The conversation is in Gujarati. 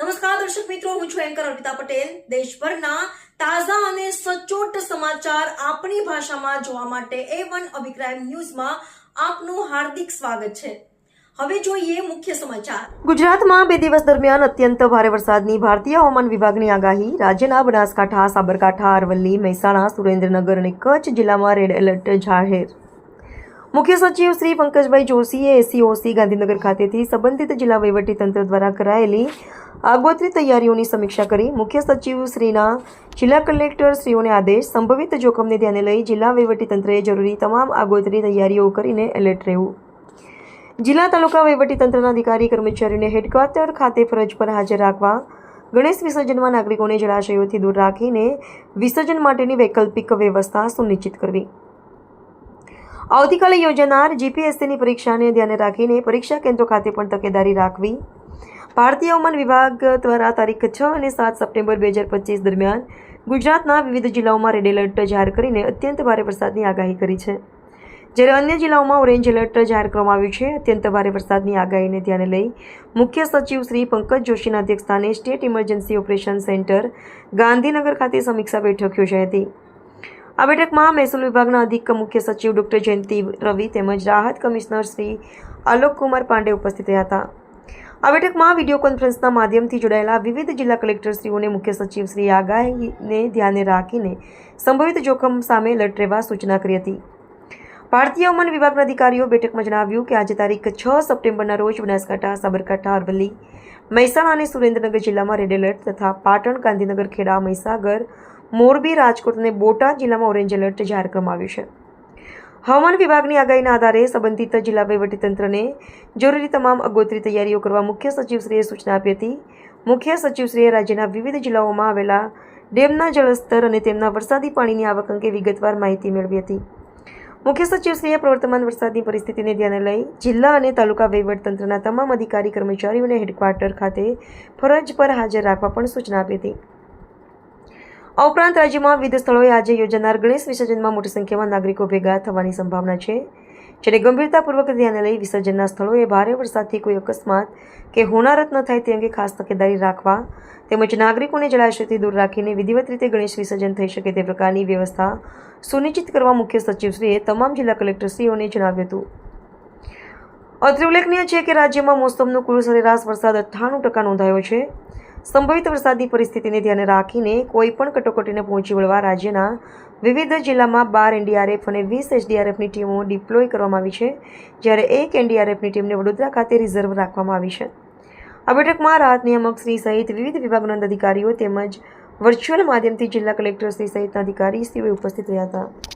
નમસ્કાર, દર્શક મિત્રો, હું છું એન્કર અર્પિતા પટેલ. દેશભરના તાજા અને સચોટ સમાચાર આપણી ભાષામાં જોવા માટે એ વન અભિપ્રાય ન્યૂઝમાં આપનું હાર્દિક સ્વાગત છે. હવે જોઈએ મુખ્ય સમાચાર. ગુજરાતમાં બે દિવસ દરમિયાન અત્યંત ભારે વરસાદની ભારતીય હવામાન વિભાગની આગાહી. રાજ્યના બનાસકાંઠા, સાબરકાંઠા, અરવલ્લી, મહેસાણા, સુરેન્દ્રનગર અને કચ્છ જિલ્લામાં રેડ એલર્ટ જાહેર મુખ્ય સચિવ શ્રી પંકજભાઈ જોશીએ એસીઓસી ગાંધીનગર ખાતેથી સંબંધિત જિલ્લા વહીવટીતંત્ર દ્વારા કરાયેલી આગોતરી તૈયારીઓની સમીક્ષા કરી મુખ્ય સચિવ શ્રીના જિલ્લા કલેક્ટર શ્રીઓને આદેશ સંભવિત જોખમને ધ્યાને લઈ જિલ્લા વહીવટીતંત્રએ જરૂરી તમામ આગોતરી તૈયારીઓ કરીને એલર્ટ રહેવું. જિલ્લા તાલુકા વહીવટીતંત્રના અધિકારી, કર્મચારીઓને હેડક્વાર્ટર ખાતે ફરજ પર હાજર રાખવા, ગણેશ વિસર્જનમાં નાગરિકોને જળાશયોથી દૂર રાખીને વિસર્જન માટેની વૈકલ્પિક વ્યવસ્થા સુનિશ્ચિત કરવી. આવતીકાલે યોજાનાર જીપીએસસીની પરીક્ષાને ધ્યાને રાખીને પરીક્ષા કેન્દ્રો ખાતે પણ તકેદારી રાખવી. ભારતીય હવામાન વિભાગ દ્વારા તારીખ છ અને સાત સપ્ટેમ્બર બે હજાર પચીસ દરમિયાન ગુજરાતના વિવિધ જિલ્લાઓમાં રેડ એલર્ટ જાહેર કરીને અત્યંત ભારે વરસાદની આગાહી કરી છે. જ્યારે અન્ય જિલ્લાઓમાં ઓરેન્જ એલર્ટ જાહેર કરવામાં આવ્યું છે, અત્યંત ભારે વરસાદની આગાહીને ધ્યાને લઈ મુખ્ય સચિવ શ્રી પંકજ જોશીના અધ્યક્ષસ્થાને state emergency operation centre Gandhinagar ખાતે સમીક્ષા બેઠક યોજાઈ હતી. આ બેઠકમાં મહેસૂલ વિભાગના અધિક મુખ્ય સચિવ ડોક્ટર જયંતિ રવિ તેમજ રાહત કમિશનર શ્રી આલોક કુમાર પાંડે ઉપસ્થિત રહ્યા હતા. આ બેઠકમાં વીડિયો કોન્ફરન્સના માધ્યમથી જોડાયેલા વિવિધ જિલ્લા કલેક્ટરશ્રીઓને મુખ્ય સચિવ શ્રી આગાહીને ધ્યાને રાખીને સંભવિત જોખમ સામે એલર્ટ રહેવા સૂચના કરી હતી. ભારતીય હવામાન વિભાગના અધિકારીઓ બેઠકમાં જણાવ્યું કે આજે તારીખ છ સપ્ટેમ્બરના રોજ બનાસકાંઠા, સાબરકાંઠા, અરવલ્લી, મહેસાણા અને સુરેન્દ્રનગર જિલ્લામાં રેડ એલર્ટ તથા પાટણ, ગાંધીનગર, ખેડા, મહીસાગર મોરબી રાજકોટ અને બોટાદ જિલ્લામાં ઓરેન્જ એલર્ટ જાહેર કરવામાં આવ્યું છે. હવામાન વિભાગની આગાહીના આધારે સંબંધિત જિલ્લા વહીવટીતંત્રને જરૂરી તમામ અગોતરી તૈયારીઓ કરવા મુખ્ય સચિવશ્રીએ સૂચના આપી હતી. મુખ્ય સચિવશ્રીએ રાજ્યના વિવિધ જિલ્લાઓમાં આવેલા ડેમના જળસ્તર અને તેમના વરસાદી પાણીની આવક અંગે વિગતવાર માહિતી મેળવી હતી. મુખ્ય સચિવશ્રીએ પ્રવર્તમાન વરસાદની પરિસ્થિતિને ધ્યાને લઈ જિલ્લા અને તાલુકા વહીવટતંત્રના તમામ અધિકારી કર્મચારીઓને હેડક્વાર્ટર ખાતે ફરજ પર હાજર રાખવા પણ સૂચના આપી હતી. આ ઉપરાંત રાજ્યમાં વિવિધ સ્થળોએ આજે યોજાનાર ગણેશ વિસર્જનમાં મોટી સંખ્યામાં નાગરિકો ભેગા થવાની સંભાવના છે, જેને ગંભીરતાપૂર્વક ધ્યાને લઈ વિસર્જનના સ્થળોએ ભારે વરસાદથી કોઈ અકસ્માત કે હોનારત ન થાય તે અંગે ખાસ તકેદારી રાખવા તેમજ નાગરિકોને જળાશયથી દૂર રાખીને વિધિવત રીતે ગણેશ વિસર્જન થઈ શકે તે પ્રકારની વ્યવસ્થા સુનિશ્ચિત કરવા મુખ્ય સચિવશ્રીએ તમામ જિલ્લા કલેક્ટરશ્રીઓને જણાવ્યું હતું. અત્રે ઉલ્લેખનીય છે કે રાજ્યમાં મોસમનો કુલ સરેરાશ વરસાદ અઠ્ઠાણું ટકા નોંધાયો છે. સંભવિત વરસાદની પરિસ્થિતિને ધ્યાને રાખીને કોઈપણ કટોકટીને પહોંચી વળવા રાજ્યના વિવિધ જિલ્લામાં બાર એનડીઆરએફ અને વીસ એસડીઆરએફની ટીમો ડિપ્લોય કરવામાં આવી છે, જ્યારે એક એનડીઆરએફની ટીમને વડોદરા ખાતે રિઝર્વ રાખવામાં આવી છે. આ બેઠકમાં રાહત નિયામકશ્રી સહિત વિવિધ વિભાગના અધિકારીઓ તેમજ વર્ચ્યુઅલ માધ્યમથી જિલ્લા કલેક્ટર શ્રી સહિતના અધિકારીશ્રીઓ ઉપસ્થિત રહ્યા હતા.